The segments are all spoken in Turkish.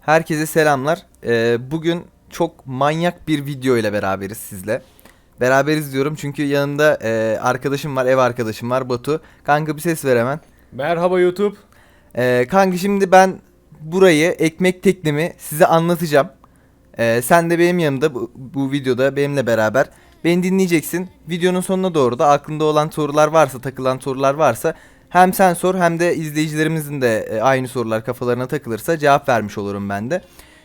Herkese selamlar. Ee, bugün çok manyak bir video ile beraberiz sizle. Beraberiz diyorum çünkü yanımda e, arkadaşım var, ev arkadaşım var Batu. Kanka bir ses ver hemen. Merhaba YouTube. Ee, kanka şimdi ben burayı, ekmek teknemi size anlatacağım. Ee, sen de benim yanımda bu, bu videoda benimle beraber beni dinleyeceksin. Videonun sonuna doğru da aklında olan sorular varsa, takılan sorular varsa hem sen sor hem de izleyicilerimizin de e, aynı sorular kafalarına takılırsa cevap vermiş olurum ben de.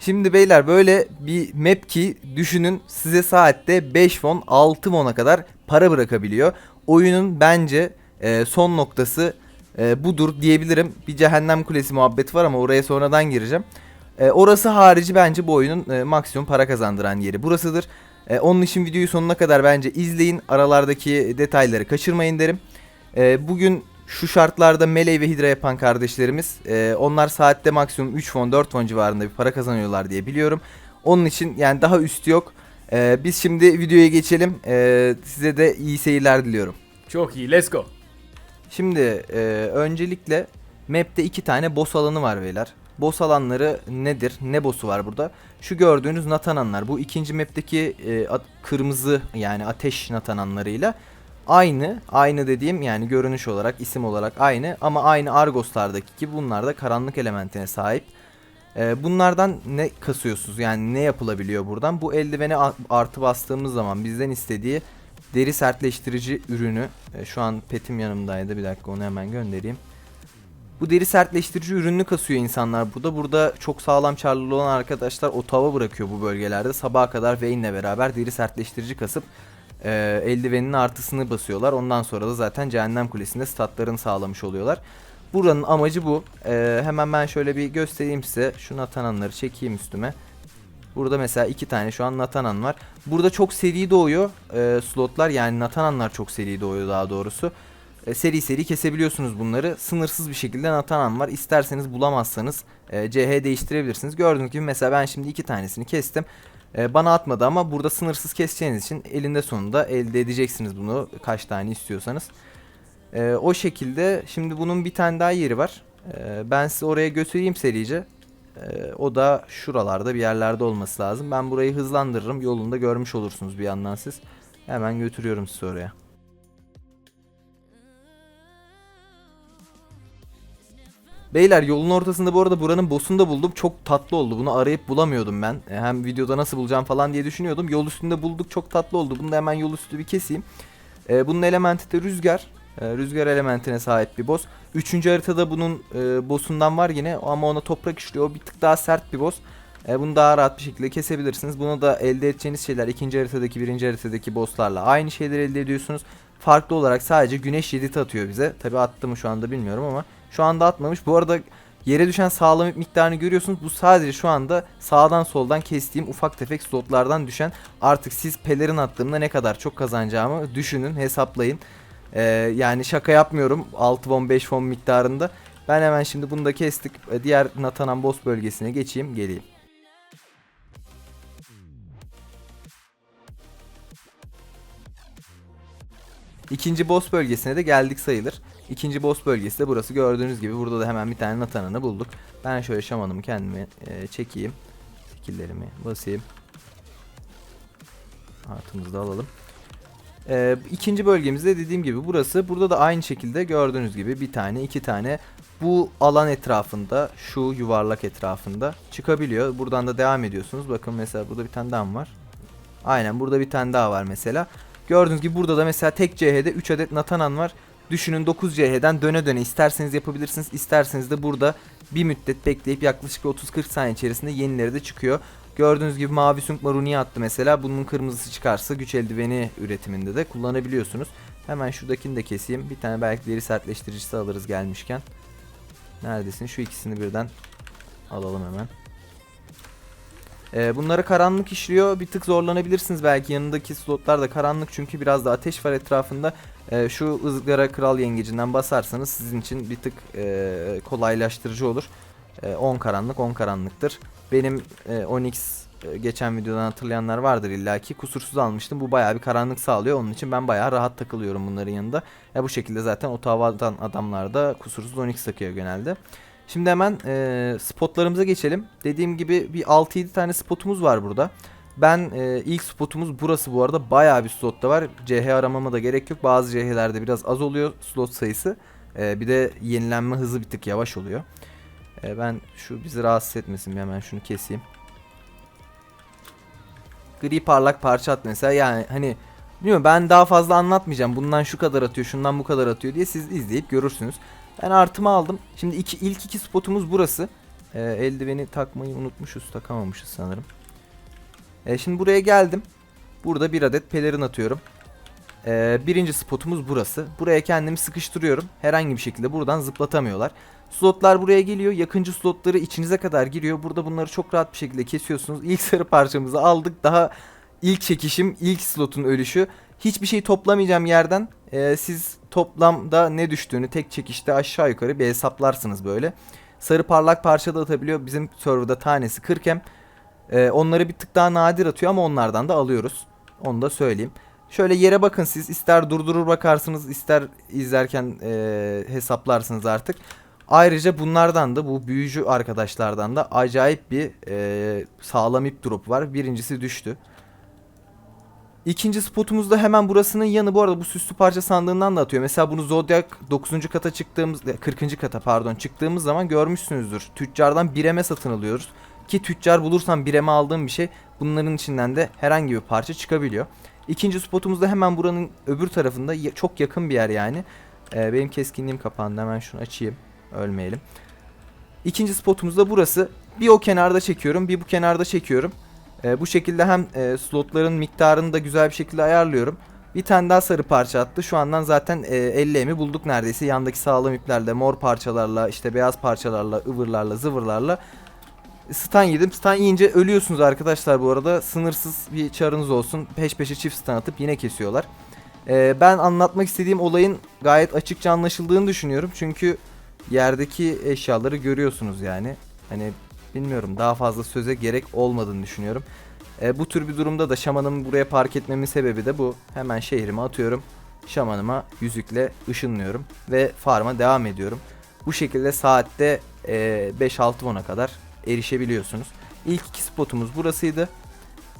Şimdi beyler böyle bir map ki düşünün size saatte 5 won 6 won'a kadar para bırakabiliyor. Oyunun bence e, son noktası e, budur diyebilirim. Bir cehennem kulesi muhabbeti var ama oraya sonradan gireceğim. E, orası harici bence bu oyunun e, maksimum para kazandıran yeri burasıdır. E, onun için videoyu sonuna kadar bence izleyin. Aralardaki detayları kaçırmayın derim. E, bugün şu şartlarda Melee ve Hydra yapan kardeşlerimiz e, onlar saatte maksimum 3 won 4 won civarında bir para kazanıyorlar diye biliyorum. Onun için yani daha üstü yok. E, biz şimdi videoya geçelim. E, size de iyi seyirler diliyorum. Çok iyi. Let's go. Şimdi e, öncelikle map'te iki tane boss alanı var beyler. Boss alanları nedir? Ne boss'u var burada? Şu gördüğünüz Natananlar. Bu ikinci map'teki e, kırmızı yani ateş Natananlarıyla aynı. Aynı dediğim yani görünüş olarak, isim olarak aynı. Ama aynı Argos'lardaki gibi bunlar da karanlık elementine sahip. E, bunlardan ne kasıyorsunuz? Yani ne yapılabiliyor buradan? Bu eldiveni artı bastığımız zaman bizden istediği deri sertleştirici ürünü e, şu an petim yanımdaydı bir dakika onu hemen göndereyim. Bu deri sertleştirici ürününü kasıyor insanlar burada. Burada çok sağlam çarlı olan arkadaşlar o tava bırakıyor bu bölgelerde. Sabaha kadar Vayne'le beraber deri sertleştirici kasıp e, eldivenin artısını basıyorlar. Ondan sonra da zaten Cehennem Kulesi'nde statlarını sağlamış oluyorlar. Buranın amacı bu. E, hemen ben şöyle bir göstereyim size. Şu Natananları çekeyim üstüme. Burada mesela iki tane şu an Natanan var. Burada çok seri doğuyor e, slotlar yani Natananlar çok seri doğuyor daha doğrusu. E, seri seri kesebiliyorsunuz bunları. Sınırsız bir şekilde Natanan var. İsterseniz bulamazsanız e, CH değiştirebilirsiniz. Gördüğünüz gibi mesela ben şimdi iki tanesini kestim. E, bana atmadı ama burada sınırsız keseceğiniz için elinde sonunda elde edeceksiniz bunu kaç tane istiyorsanız. E, o şekilde şimdi bunun bir tane daha yeri var. E, ben size oraya götüreyim serice. Ee, o da şuralarda bir yerlerde olması lazım. Ben burayı hızlandırırım. Yolunda görmüş olursunuz bir yandan siz. Hemen götürüyorum sizi oraya. Beyler yolun ortasında bu arada buranın boss'unu da buldum. Çok tatlı oldu. Bunu arayıp bulamıyordum ben. E, Hem videoda nasıl bulacağım falan diye düşünüyordum. Yol üstünde bulduk. Çok tatlı oldu. Bunu da hemen yol üstü bir keseyim. E, bunun elementi de rüzgar. E, rüzgar elementine sahip bir boss. Üçüncü haritada bunun e, boss'undan var yine ama ona toprak işliyor. Bir tık daha sert bir boss. E, bunu daha rahat bir şekilde kesebilirsiniz. Bunu da elde edeceğiniz şeyler ikinci haritadaki birinci haritadaki bosslarla aynı şeyleri elde ediyorsunuz. Farklı olarak sadece güneş yediti atıyor bize. Tabi attı mı şu anda bilmiyorum ama şu anda atmamış. Bu arada yere düşen sağlam miktarını görüyorsunuz. Bu sadece şu anda sağdan soldan kestiğim ufak tefek slotlardan düşen. Artık siz pelerin attığımda ne kadar çok kazanacağımı düşünün, hesaplayın. Ee, yani şaka yapmıyorum 6 won 5 won miktarında. Ben hemen şimdi bunu da kestik. Ee, Diğer Natanan boss bölgesine geçeyim geleyim. İkinci boss bölgesine de geldik sayılır. İkinci boss bölgesi de burası. Gördüğünüz gibi burada da hemen bir tane Natanan'ı bulduk. Ben şöyle şamanımı kendime e, çekeyim. Skilllerimi basayım. Artımızı da alalım. Ee, ikinci bölgemizde dediğim gibi burası. Burada da aynı şekilde gördüğünüz gibi bir tane iki tane bu alan etrafında şu yuvarlak etrafında çıkabiliyor. Buradan da devam ediyorsunuz. Bakın mesela burada bir tane daha var? Aynen burada bir tane daha var mesela. Gördüğünüz gibi burada da mesela tek CH'de 3 adet Natanan var. Düşünün 9 CH'den döne döne isterseniz yapabilirsiniz. isterseniz de burada bir müddet bekleyip yaklaşık 30-40 saniye içerisinde yenileri de çıkıyor. Gördüğünüz gibi mavi sunk maruni attı mesela. Bunun kırmızısı çıkarsa güç eldiveni üretiminde de kullanabiliyorsunuz. Hemen şuradakini de keseyim. Bir tane belki deri sertleştiricisi alırız gelmişken. Neredesin? Şu ikisini birden alalım hemen. Ee, bunları karanlık işliyor. Bir tık zorlanabilirsiniz belki. Yanındaki slotlar da karanlık çünkü biraz da ateş var etrafında. Ee, şu ızgara kral yengecinden basarsanız sizin için bir tık e, kolaylaştırıcı olur. E, 10 karanlık 10 karanlıktır. Benim e, Onyx e, geçen videodan hatırlayanlar vardır illaki. Kusursuz almıştım. Bu bayağı bir karanlık sağlıyor. Onun için ben bayağı rahat takılıyorum bunların yanında. Ya bu şekilde zaten Ottawa'dan adamlar da kusursuz 12 takıyor genelde. Şimdi hemen e, spotlarımıza geçelim. Dediğim gibi bir 6-7 tane spotumuz var burada. Ben e, ilk spotumuz burası bu arada bayağı bir slot da var. CH aramama da gerek yok. Bazı CH'lerde biraz az oluyor slot sayısı. E, bir de yenilenme hızı bir tık yavaş oluyor. E, ben şu bizi rahatsız etmesin bir hemen şunu keseyim. Gri parlak parça at mesela yani hani bilmiyorum ben daha fazla anlatmayacağım. Bundan şu kadar atıyor, şundan bu kadar atıyor diye siz izleyip görürsünüz. Ben artımı aldım. Şimdi iki, ilk iki spotumuz burası. E, eldiveni takmayı unutmuşuz, takamamışız sanırım. E, şimdi buraya geldim. Burada bir adet pelerin atıyorum. E, birinci spotumuz burası. Buraya kendimi sıkıştırıyorum. Herhangi bir şekilde buradan zıplatamıyorlar. Slotlar buraya geliyor. Yakıncı slotları içinize kadar giriyor. Burada bunları çok rahat bir şekilde kesiyorsunuz. İlk sarı parçamızı aldık. Daha ilk çekişim, ilk slotun ölüşü. Hiçbir şey toplamayacağım yerden. E, siz toplamda ne düştüğünü tek çekişte aşağı yukarı bir hesaplarsınız böyle. Sarı parlak parça da atabiliyor. Bizim serverda tanesi 40 Ee, onları bir tık daha nadir atıyor ama onlardan da alıyoruz. Onu da söyleyeyim. Şöyle yere bakın siz ister durdurur bakarsınız ister izlerken e, hesaplarsınız artık. Ayrıca bunlardan da bu büyücü arkadaşlardan da acayip bir e, sağlam ip drop var. Birincisi düştü. İkinci spotumuz da hemen burasının yanı. Bu arada bu süslü parça sandığından da atıyor. Mesela bunu Zodiac 9. kata çıktığımız 40. kata pardon çıktığımız zaman görmüşsünüzdür. Tüccardan bireme satın alıyoruz. Ki tüccar bulursam bireme aldığım bir şey bunların içinden de herhangi bir parça çıkabiliyor. İkinci spotumuz da hemen buranın öbür tarafında çok yakın bir yer yani. Ee, benim keskinliğim kapandı hemen şunu açayım ölmeyelim. İkinci spotumuz da burası. Bir o kenarda çekiyorum bir bu kenarda çekiyorum. Ee, bu şekilde hem e, slotların miktarını da güzel bir şekilde ayarlıyorum. Bir tane daha sarı parça attı. Şu andan zaten e, 50 emi bulduk neredeyse. Yandaki sağlam iplerle, mor parçalarla, işte beyaz parçalarla, ıvırlarla, zıvırlarla Stun yedim. Stun yiyince ölüyorsunuz arkadaşlar bu arada. Sınırsız bir çarınız olsun. Peş peşe çift stun atıp yine kesiyorlar. Ee, ben anlatmak istediğim olayın gayet açıkça anlaşıldığını düşünüyorum. Çünkü yerdeki eşyaları görüyorsunuz yani. Hani bilmiyorum daha fazla söze gerek olmadığını düşünüyorum. Ee, bu tür bir durumda da şamanımı buraya park etmemin sebebi de bu. Hemen şehrime atıyorum. Şamanıma yüzükle ışınlıyorum. Ve farma devam ediyorum. Bu şekilde saatte e, 5-6 kadar erişebiliyorsunuz. İlk iki spotumuz burasıydı.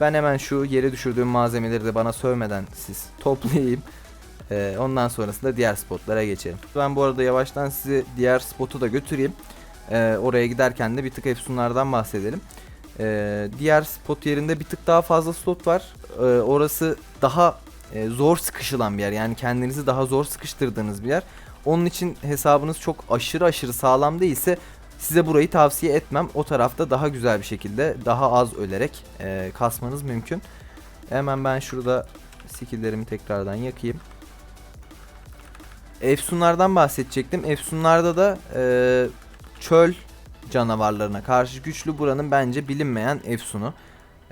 Ben hemen şu yere düşürdüğüm malzemeleri de bana sövmeden siz toplayayım. Ee, ondan sonrasında diğer spotlara geçelim. Ben bu arada yavaştan sizi diğer spotu da götüreyim. Ee, oraya giderken de bir tık efsunlardan bahsedelim. Ee, diğer spot yerinde bir tık daha fazla slot var. Ee, orası daha e, zor sıkışılan bir yer. Yani kendinizi daha zor sıkıştırdığınız bir yer. Onun için hesabınız çok aşırı aşırı sağlam değilse Size burayı tavsiye etmem. O tarafta daha güzel bir şekilde daha az ölerek e, kasmanız mümkün. Hemen ben şurada skilllerimi tekrardan yakayım. Efsunlardan bahsedecektim. Efsunlarda da e, çöl canavarlarına karşı güçlü buranın bence bilinmeyen efsunu.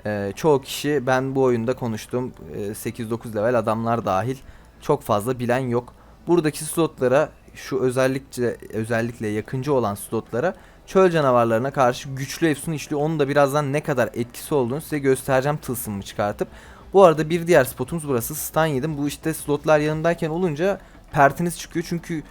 E, çoğu kişi ben bu oyunda konuştuğum e, 8-9 level adamlar dahil çok fazla bilen yok. Buradaki slotlara şu özellikle özellikle yakıncı olan slotlara çöl canavarlarına karşı güçlü efsun işliyor. Onun da birazdan ne kadar etkisi olduğunu size göstereceğim tılsımımı çıkartıp. Bu arada bir diğer spotumuz burası. Stun yedim. Bu işte slotlar yanındayken olunca pertiniz çıkıyor. Çünkü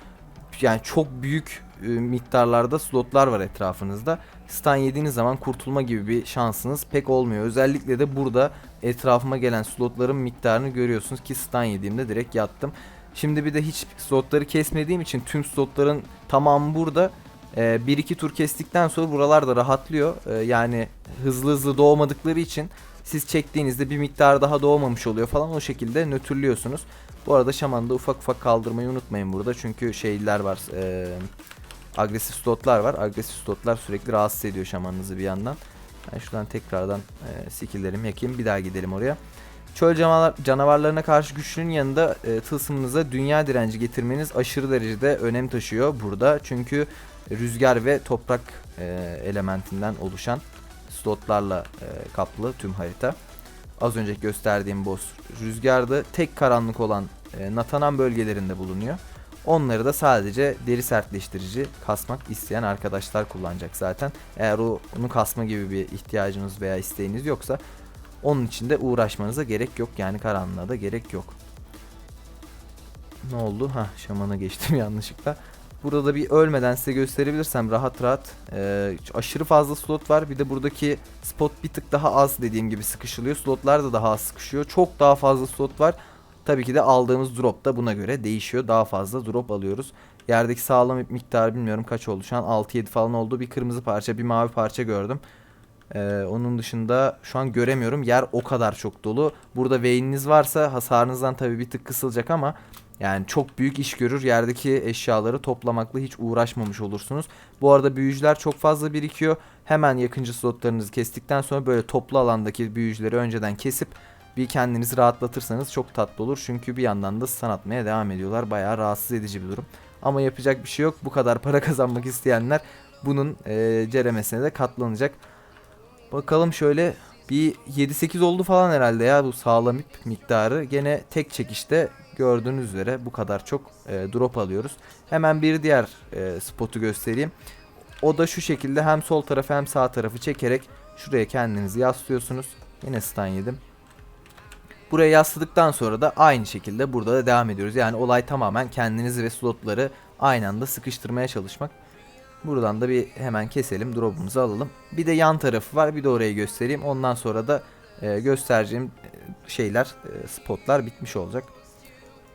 yani çok büyük e, miktarlarda slotlar var etrafınızda. Stun yediğiniz zaman kurtulma gibi bir şansınız pek olmuyor. Özellikle de burada etrafıma gelen slotların miktarını görüyorsunuz ki stun yediğimde direkt yattım. Şimdi bir de hiç slotları kesmediğim için tüm slotların tamamı burada. Ee, bir iki tur kestikten sonra buralar da rahatlıyor. Ee, yani hızlı hızlı doğmadıkları için siz çektiğinizde bir miktar daha doğmamış oluyor falan o şekilde nötrlüyorsunuz. Bu arada şamanda ufak ufak kaldırmayı unutmayın burada çünkü şeyler var. E, agresif slotlar var. Agresif slotlar sürekli rahatsız ediyor şamanınızı bir yandan. Ben şuradan tekrardan e, skilllerimi yakayım bir daha gidelim oraya. Çöl canavar, canavarlarına karşı güçlünün yanında e, tılsımınıza dünya direnci getirmeniz aşırı derecede önem taşıyor burada. Çünkü rüzgar ve toprak e, elementinden oluşan slotlarla e, kaplı tüm harita. Az önce gösterdiğim boss rüzgarda tek karanlık olan e, Natanan bölgelerinde bulunuyor. Onları da sadece deri sertleştirici kasmak isteyen arkadaşlar kullanacak zaten. Eğer onu kasma gibi bir ihtiyacınız veya isteğiniz yoksa onun için de uğraşmanıza gerek yok. Yani karanlığa da gerek yok. Ne oldu? Ha şamana geçtim yanlışlıkla. Burada da bir ölmeden size gösterebilirsem rahat rahat e, aşırı fazla slot var. Bir de buradaki spot bir tık daha az dediğim gibi sıkışılıyor. Slotlar da daha az sıkışıyor. Çok daha fazla slot var. Tabii ki de aldığımız drop da buna göre değişiyor. Daha fazla drop alıyoruz. Yerdeki sağlam miktarı bilmiyorum kaç oldu. Şu an 6-7 falan oldu. Bir kırmızı parça bir mavi parça gördüm. Ee, onun dışında şu an göremiyorum. Yer o kadar çok dolu. Burada veininiz varsa hasarınızdan tabii bir tık kısılacak ama yani çok büyük iş görür. Yerdeki eşyaları toplamakla hiç uğraşmamış olursunuz. Bu arada büyücüler çok fazla birikiyor. Hemen yakıncı slotlarınızı kestikten sonra böyle toplu alandaki büyücüleri önceden kesip bir kendinizi rahatlatırsanız çok tatlı olur. Çünkü bir yandan da stun atmaya devam ediyorlar. Bayağı rahatsız edici bir durum. Ama yapacak bir şey yok. Bu kadar para kazanmak isteyenler bunun e, ceremesine de katlanacak. Bakalım şöyle bir 7-8 oldu falan herhalde ya bu sağlam ip miktarı. Gene tek çekişte gördüğünüz üzere bu kadar çok e, drop alıyoruz. Hemen bir diğer e, spotu göstereyim. O da şu şekilde hem sol tarafı hem sağ tarafı çekerek şuraya kendinizi yaslıyorsunuz. Yine stun yedim. Buraya yasladıktan sonra da aynı şekilde burada da devam ediyoruz. Yani olay tamamen kendinizi ve slotları aynı anda sıkıştırmaya çalışmak. Buradan da bir hemen keselim drop'umuzu alalım. Bir de yan tarafı var bir de orayı göstereyim. Ondan sonra da e, göstereceğim e, şeyler e, spotlar bitmiş olacak.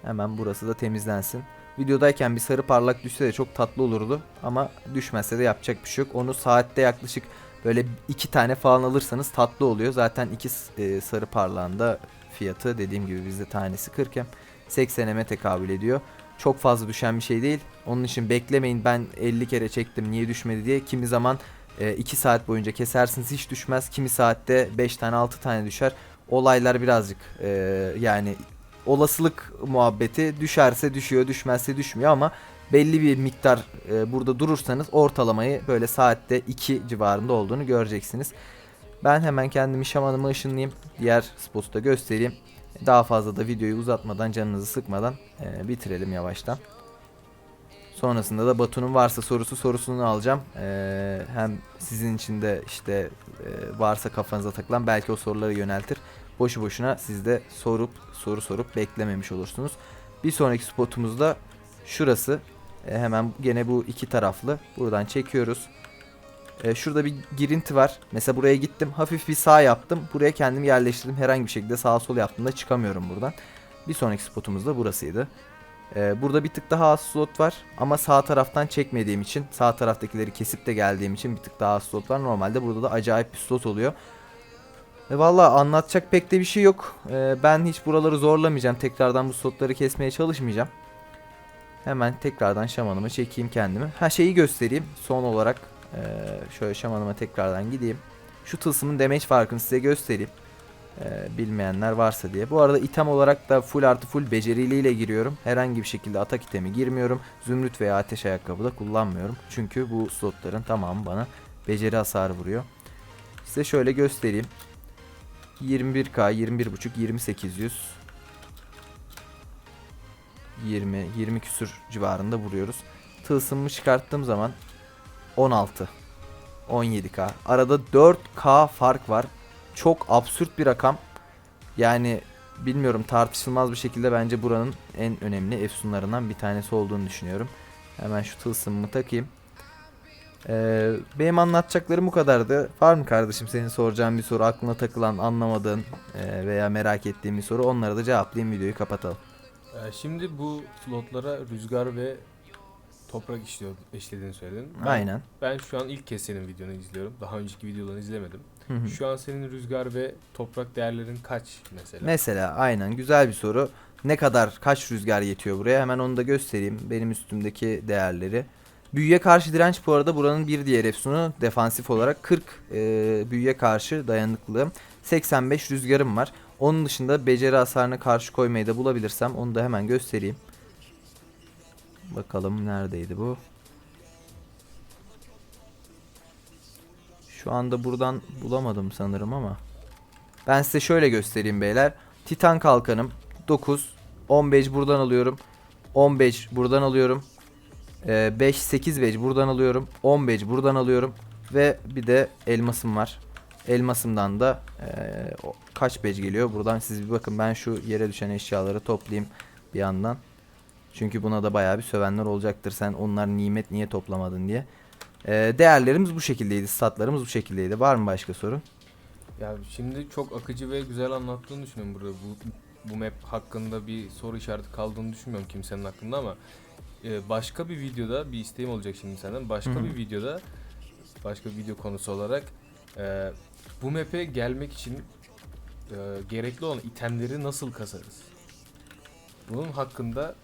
Hemen burası da temizlensin. Videodayken bir sarı parlak düşse de çok tatlı olurdu. Ama düşmezse de yapacak bir şey yok. Onu saatte yaklaşık böyle iki tane falan alırsanız tatlı oluyor. Zaten iki e, sarı parlağında fiyatı dediğim gibi bizde tanesi 40 hem 80 m'e tekabül ediyor. Çok fazla düşen bir şey değil. Onun için beklemeyin ben 50 kere çektim niye düşmedi diye. Kimi zaman 2 saat boyunca kesersiniz hiç düşmez. Kimi saatte 5 tane 6 tane düşer. Olaylar birazcık e, yani olasılık muhabbeti düşerse düşüyor düşmezse düşmüyor ama belli bir miktar e, burada durursanız ortalamayı böyle saatte 2 civarında olduğunu göreceksiniz. Ben hemen kendimi şamanıma ışınlayayım. Diğer spotu da göstereyim. Daha fazla da videoyu uzatmadan canınızı sıkmadan e, bitirelim yavaştan. Sonrasında da Batu'nun varsa sorusu sorusunu alacağım. E, hem sizin için de işte e, varsa kafanıza takılan belki o soruları yöneltir. Boşu boşuna siz de sorup soru sorup beklememiş olursunuz. Bir sonraki spotumuz da şurası. E, hemen gene bu iki taraflı. Buradan çekiyoruz. E, şurada bir girinti var. Mesela buraya gittim. Hafif bir sağ yaptım. Buraya kendimi yerleştirdim. Herhangi bir şekilde sağa sol yaptığımda çıkamıyorum buradan. Bir sonraki spotumuz da burasıydı. E, burada bir tık daha az slot var. Ama sağ taraftan çekmediğim için sağ taraftakileri kesip de geldiğim için bir tık daha az slot var. Normalde burada da acayip bir slot oluyor. E, Valla anlatacak pek de bir şey yok. E, ben hiç buraları zorlamayacağım. Tekrardan bu slotları kesmeye çalışmayacağım. Hemen tekrardan şamanıma çekeyim kendimi. Ha şeyi göstereyim. Son olarak ee, şöyle şamanıma tekrardan gideyim. Şu tılsımın damage farkını size göstereyim. Ee, bilmeyenler varsa diye. Bu arada item olarak da full artı full beceriliyle giriyorum. Herhangi bir şekilde atak itemi girmiyorum. Zümrüt veya ateş ayakkabı da kullanmıyorum. Çünkü bu slotların tamamı bana beceri hasarı vuruyor. Size şöyle göstereyim. 21k, 21.5, 2800 20 20 küsür civarında vuruyoruz. Tılsımımı çıkarttığım zaman 16 17k. Arada 4k fark var. Çok absürt bir rakam. Yani bilmiyorum tartışılmaz bir şekilde bence buranın en önemli efsunlarından bir tanesi olduğunu düşünüyorum. Hemen şu tılsımımı takayım. Ee, benim anlatacaklarım bu kadardı. Var mı kardeşim senin soracağın bir soru, aklına takılan, anlamadığın e, veya merak ettiğin bir soru? Onları da cevaplayayım videoyu kapatalım. Ee, şimdi bu slotlara rüzgar ve toprak işliyor, işlediğini söyledin. Aynen. Ben şu an ilk kez senin videonu izliyorum. Daha önceki videolarını izlemedim. Hı hı. Şu an senin rüzgar ve toprak değerlerin kaç mesela? Mesela aynen güzel bir soru. Ne kadar kaç rüzgar yetiyor buraya? Hemen onu da göstereyim. Benim üstümdeki değerleri. Büyüye karşı direnç bu arada buranın bir diğer efsunu defansif olarak 40 e, büyüye karşı dayanıklılığım. 85 rüzgarım var. Onun dışında beceri hasarına karşı koymayı da bulabilirsem onu da hemen göstereyim. Bakalım neredeydi bu? Şu anda buradan bulamadım sanırım ama. Ben size şöyle göstereyim beyler. Titan kalkanım 9. 15 buradan alıyorum. 10 badge buradan alıyorum. 5 8 badge buradan alıyorum. 10 badge buradan alıyorum ve bir de elmasım var. Elmasımdan da o- kaç badge geliyor? Buradan siz bir bakın ben şu yere düşen eşyaları toplayayım bir yandan. Çünkü buna da bayağı bir sövenler olacaktır. Sen onlar nimet niye toplamadın diye. Eee, değerlerimiz bu şekildeydi. Statlarımız bu şekildeydi. Var mı başka soru? Ya şimdi çok akıcı ve güzel anlattığını düşünüyorum burada. Bu bu map hakkında bir soru işareti kaldığını düşünmüyorum kimsenin hakkında ama e, başka bir videoda bir isteğim olacak şimdi senden. Başka Hı hı. bir videoda başka bir video konusu olarak e, bu map'e gelmek için e, gerekli olan itemleri nasıl kasarız? Bunun hakkında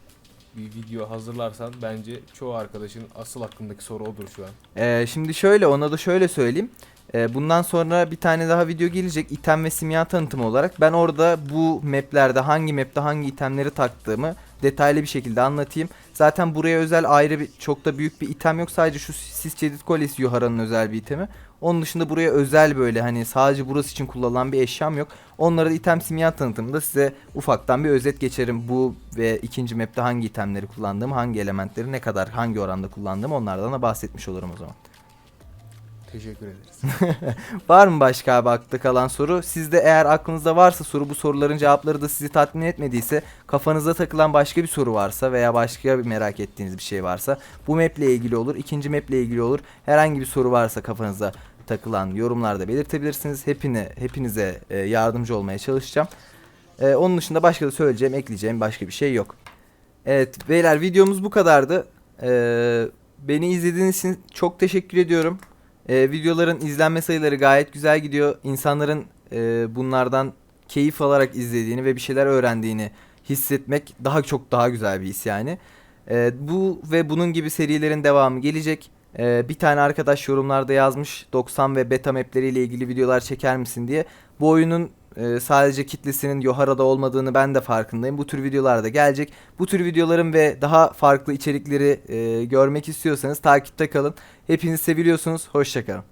bir video hazırlarsan bence çoğu arkadaşın asıl hakkındaki soru odur şu an. Ee, şimdi şöyle ona da şöyle söyleyeyim. Ee, bundan sonra bir tane daha video gelecek item ve simya tanıtımı olarak. Ben orada bu maplerde hangi mapte hangi itemleri taktığımı detaylı bir şekilde anlatayım. Zaten buraya özel ayrı bir çok da büyük bir item yok. Sadece şu Sis Cedid Kolyesi Yuhara'nın özel bir itemi. Onun dışında buraya özel böyle hani sadece burası için kullanılan bir eşyam yok. Onları da item simya tanıtımında size ufaktan bir özet geçerim. Bu ve ikinci map'te hangi itemleri kullandığım, hangi elementleri ne kadar, hangi oranda kullandığım onlardan da bahsetmiş olurum o zaman. Teşekkür ederiz. Var mı başka abi akla kalan soru? Sizde eğer aklınızda varsa soru bu soruların cevapları da sizi tatmin etmediyse kafanıza takılan başka bir soru varsa veya başka bir merak ettiğiniz bir şey varsa bu map ile ilgili olur, ikinci map ile ilgili olur. Herhangi bir soru varsa kafanıza takılan yorumlarda belirtebilirsiniz. Hepine hepinize e, yardımcı olmaya çalışacağım. E, onun dışında başka da söyleyeceğim, ekleyeceğim başka bir şey yok. Evet beyler videomuz bu kadardı. E, beni izlediğiniz için çok teşekkür ediyorum. Videoların izlenme sayıları gayet güzel gidiyor. İnsanların e, bunlardan keyif alarak izlediğini ve bir şeyler öğrendiğini hissetmek daha çok daha güzel bir his yani. Ee, bu ve bunun gibi serilerin devamı gelecek. Ee, bir tane arkadaş yorumlarda yazmış 90 ve beta mapleriyle ilgili videolar çeker misin diye. Bu oyunun e, sadece kitlesinin Yohara'da olmadığını ben de farkındayım. Bu tür videolar da gelecek. Bu tür videoların ve daha farklı içerikleri e, görmek istiyorsanız takipte kalın. Hepinizi seviyorsunuz. Hoşçakalın.